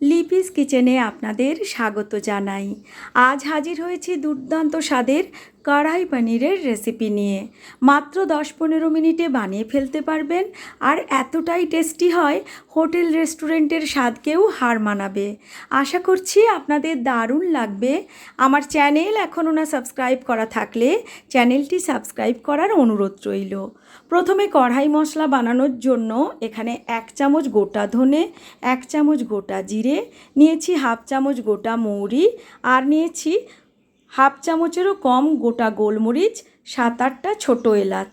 লিপিস কিচেনে আপনাদের স্বাগত জানাই। আজ হাজির হয়েছি দুর্দান্ত স্বাদের কড়াই পনিরের রেসিপি নিয়ে। মাত্র দশ পনেরো মিনিটে বানিয়ে ফেলতে পারবেন আর এতটাই টেস্টি হয়, হোটেল রেস্টুরেন্টের স্বাদকেও হার মানাবে। আশা করছি আপনাদের দারুণ লাগবে। আমার চ্যানেল এখনও না সাবস্ক্রাইব করা থাকলে চ্যানেলটি সাবস্ক্রাইব করার অনুরোধ রইল। প্রথমে কড়াই মশলা বানানোর জন্য এখানে এক চামচ গোটা ধনে, এক চামচ গোটা জিরে নিয়েছি হাফ চামচ গোটা মৌরি আর নিয়েছি হাফ চামচেরও কম গোটা গোলমরিচ, সাত আটটা ছোটো এলাচ।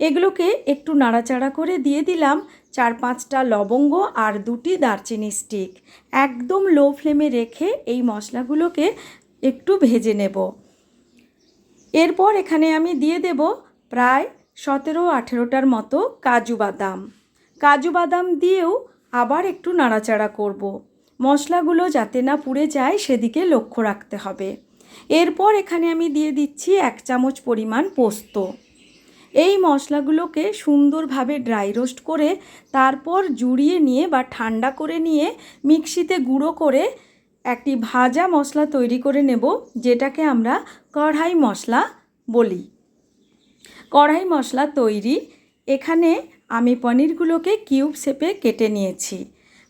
এগুলোকে একটু নাড়াচাড়া করে দিয়ে দিলাম চার পাঁচটা লবঙ্গ আর দুটি দারচিনি স্টিক। একদম লো ফ্লেমে রেখে এই মশলাগুলোকে একটু ভেজে নেব। এরপর এখানে আমি দিয়ে দেব প্রায় সতেরো আঠেরোটার মতো কাজু বাদাম। কাজু বাদাম দিয়েও আবার একটু নাড়াচাড়া করব। মশলাগুলো যাতে না পুড়ে যায় সেদিকে লক্ষ্য রাখতে হবে। এরপর এখানে আমি দিয়ে দিচ্ছি এক চামচ পরিমাণ পোস্ত। এই মশলাগুলোকে সুন্দরভাবে ড্রাই রোস্ট করে তারপর জুড়িয়ে নিয়ে বা ঠান্ডা করে নিয়ে মিক্সিতে গুঁড়ো করে একটি ভাজা মশলা তৈরি করে নেব, যেটাকে আমরা কড়াই মশলা বলি। কড়াই মশলা তৈরি। এখানে আমি পনিরগুলোকে কিউব শেপে কেটে নিয়েছি।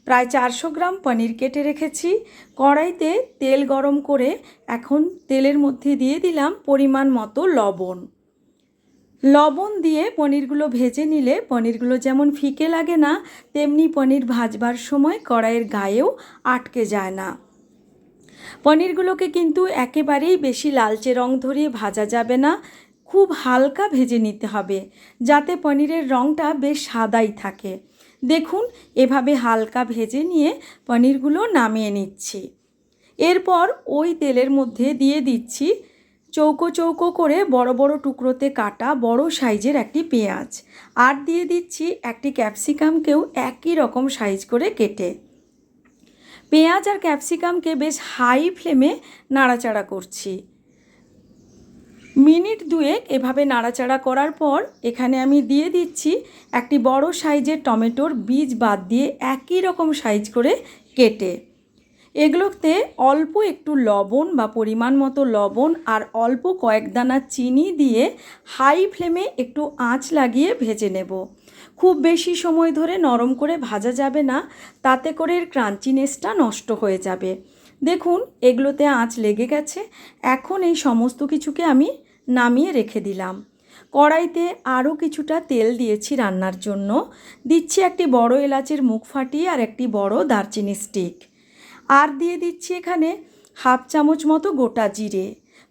প্রায় চারশো গ্রাম পনির কেটে রেখেছি। কড়াইতে তেল গরম করে এখন তেলের মধ্যে দিয়ে দিলাম পরিমাণ মতো লবণ। লবণ দিয়ে পনিরগুলো ভেজে নিলে পনিরগুলো যেমন ফিকে লাগে না, তেমনি পনির ভাজবার সময় কড়াইয়ের গায়েও আটকে যায় না। পনিরগুলোকে কিন্তু একেবারেই বেশি লালচে রং ধরিয়ে ভাজা যাবে না, খুব হালকা ভেজে নিতে হবে, যাতে পনিরের রঙটা বেশ সাদাই থাকে। দেখুন, এভাবে হালকা ভেজে নিয়ে পনিরগুলো নামিয়ে নিচ্ছি। এরপর ওই তেলের মধ্যে দিয়ে দিচ্ছি চৌকো চৌকো করে বড় বড় টুকরোতে কাটা বড় সাইজের একটি পেঁয়াজ। আর দিয়ে দিচ্ছি একটি ক্যাপসিকামকেও একই রকম সাইজ করে কেটে। পেঁয়াজ আর ক্যাপসিকামকে বেশ হাই ফ্লেমে নাড়াচাড়া করছি। মিনিট দুয়েক এভাবে নাড়াচাড়া করার পর এখানে আমি দিয়ে দিচ্ছি একটি বড় সাইজের টমেটোর বীজ বাদ দিয়ে একই রকম সাইজ করে কেটে। এগুলোতে অল্প একটু লবণ বা পরিমাণ মতো লবণ আর অল্প কয়েক দানা চিনি দিয়ে হাই ফ্লেমে একটু আঁচ লাগিয়ে ভেজে নেব। খুব বেশি সময় ধরে নরম করে ভাজা যাবে না, তাতে করে এর ক্রাঞ্চিনেসটা নষ্ট হয়ে যাবে। দেখুন, এগুলোতে আঁচ লেগে গেছে। এখন এই সমস্ত কিছুকে আমি নামিয়ে রেখে দিলাম। কড়াইতে আরও কিছুটা তেল দিয়েছি রান্নার জন্য। দিচ্ছি একটি বড় এলাচের মুখ ফাটিয়ে আর একটি বড় দারচিনি স্টিক। আর দিয়ে দিচ্ছি এখানে হাফ চামচ মতো গোটা জিরে।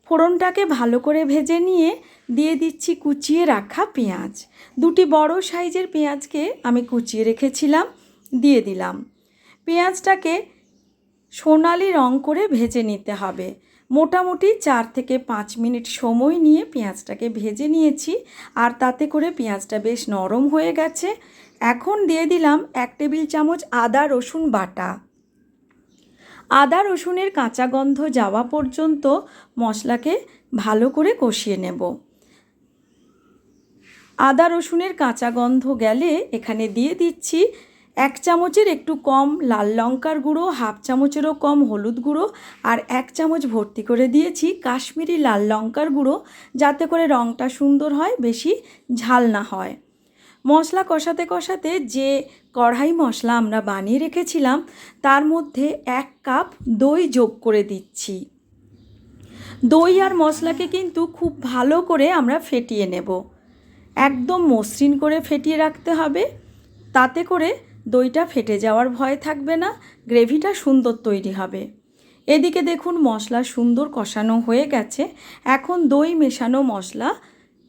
ফোড়নটাকে ভালো করে ভেজে নিয়ে দিয়ে দিচ্ছি কুচিয়ে রাখা পেঁয়াজ। দুটি বড় সাইজের পেঁয়াজকে আমি কুচিয়ে রেখেছিলাম, দিয়ে দিলাম। পেঁয়াজটাকে সোনালি রং করে ভেজে নিতে হবে। মোটামুটি চার থেকে পাঁচ মিনিট সময় নিয়ে পেঁয়াজটাকে ভেজে নিয়েছি, আর তাতে করে পেঁয়াজটা বেশ নরম হয়ে গেছে। এখন দিয়ে দিলাম এক টেবিল চামচ আদা রসুন বাটা। আদা রসুনের কাঁচা গন্ধ যাওয়া পর্যন্ত মশলাকে ভালো করে কষিয়ে নেব। আদা রসুনের কাঁচা গন্ধ গেলে এখানে দিয়ে দিচ্ছি এক চামচের একটু কম লাল লঙ্কার গুঁড়ো, হাফ চামচেরও কম হলুদ গুঁড়ো আর এক চামচ ভর্তি করে দিয়েছি কাশ্মীরি লাল লঙ্কার গুঁড়ো যাতে করে রঙটা সুন্দর হয়, বেশি ঝাল না হয়। মশলা কষাতে কষাতে যে কড়াই মশলা আমরা বানিয়ে রেখেছিলাম, তার মধ্যে এক কাপ দই যোগ করে দিচ্ছি। দই আর মশলাকে কিন্তু খুব ভালো করে আমরা ফেটিয়ে নেব। একদম মসৃণ করে ফেটিয়ে রাখতে হবে। তাতে করে দইটা ফেটে যাওয়ার ভয় থাকবে না, গ্রেভিটা সুন্দর তৈরি হবে। এদিকে দেখুন মশলা সুন্দর কষানো হয়ে গেছে, এখন দই মেশানো মশলা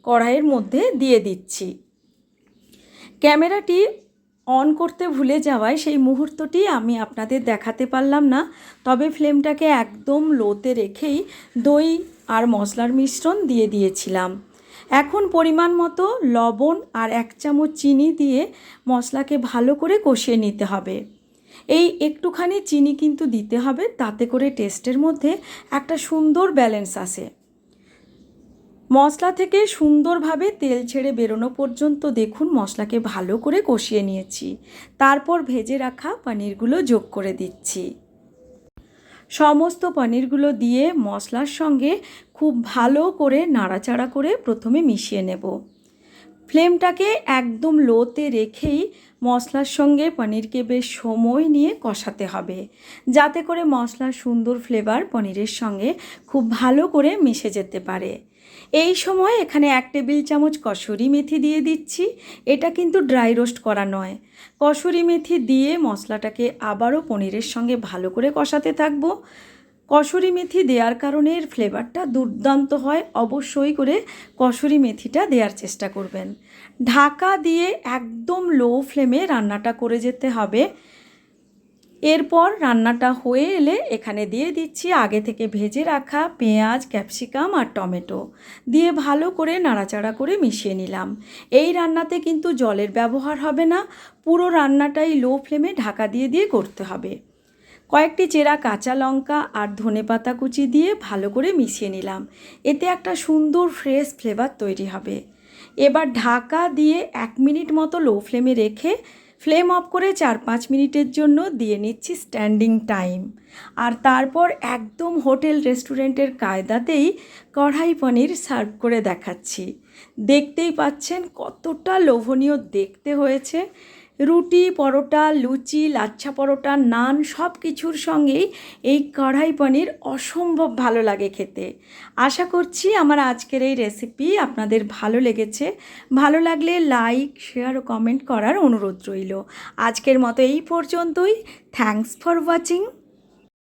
কড়াইয়ের মধ্যে দিয়ে দিচ্ছি। ক্যামেরাটি অন করতে ভুলে যাওয়ায় সেই মুহূর্তটি আমি আপনাদের দেখাতে পারলাম না, তবে ফ্লেমটাকে একদম লোতে রেখেই দই আর মশলার মিশ্রণ দিয়ে দিয়েছিলাম। এখন পরিমাণ মতো লবণ আর এক চামচ চিনি দিয়ে মশলাকে ভালো করে কষিয়ে নিতে হবে। এই একটুখানি চিনি কিন্তু দিতে হবে, তাতে করে টেস্টের মধ্যে একটা সুন্দর ব্যালেন্স আসে। মশলা থেকে সুন্দরভাবে তেল ছেড়ে বেরোনো পর্যন্ত দেখুন, মশলাকে ভালো করে কষিয়ে নিয়েছি। তারপর ভেজে রাখা পনিরগুলো যোগ করে দিচ্ছি। সমস্ত পনিরগুলো দিয়ে মশলার সঙ্গে খুব ভালো করে নাড়াচাড়া করে প্রথমে মিশিয়ে নেব। ফ্লেমটাকে একদম লোতে রেখেই মশলার সঙ্গে পনিরকে বেশ সময় নিয়ে কষাতে হবে, যাতে করে মশলার সুন্দর ফ্লেভার পনিরের সঙ্গে খুব ভালো করে মিশে যেতে পারে। এই সময় এখানে এক টেবিল চামচ কসুরি মেথি দিয়ে দিচ্ছি। এটা কিন্তু ড্রাই রোস্ট করা নয়। কসুরি মেথি দিয়ে মশলাটাকে আবারও পনিরের সঙ্গে ভালো করে কষাতে থাকব। কসুরি মেথি দেওয়ার কারণে এর ফ্লেভারটা দুর্দান্ত হয়। অবশ্যই করে কসুরি মেথিটা দেওয়ার চেষ্টা করবেন। ঢাকা দিয়ে একদম লো ফ্লেমে রান্নাটা করে যেতে হবে। এরপর রান্নাটা হয়ে এলে এখানে দিয়ে দিচ্ছি আগে থেকে ভেজে রাখা পেঁয়াজ, ক্যাপসিকাম আর টমেটো। দিয়ে ভালো করে নাড়াচাড়া করে মিশিয়ে নিলাম। এই রান্নাতে কিন্তু জলের ব্যবহার হবে না, পুরো রান্নাটাই লো ফ্লেমে ঢাকা দিয়ে দিয়ে করতে হবে। কয়েকটি চেরা কাঁচা লঙ্কা আর ধনে পাতা কুচি দিয়ে ভালো করে মিশিয়ে নিলাম। এতে একটা সুন্দর ফ্রেশ ফ্লেভার তৈরি হবে। এবার ঢাকা দিয়ে এক মিনিট মতো লো ফ্লেমে রেখে ফ্লেম অফ করে চার পাঁচ মিনিটের জন্য দিয়ে নিচ্ছি স্ট্যান্ডিং টাইম। আর তারপর একদম হোটেল রেস্টুরেন্টের কায়দাতেই কড়াই পনির সার্ভ করে দেখাচ্ছি। দেখতেই পাচ্ছেন কতটা লোভনীয় দেখতে হয়েছে। রুটি, পরোটা, লুচি, লাচ্ছা পরোটা, নান সব কিছুর সঙ্গেই এই কড়াই পনির অসম্ভব ভালো লাগে খেতে। আশা করছি আমার আজকের এই রেসিপি আপনাদের ভালো লেগেছে। ভালো লাগলে লাইক শেয়ার ও কমেন্ট করার অনুরোধ রইল। আজকের মতো এই পর্যন্তই। Thanks for watching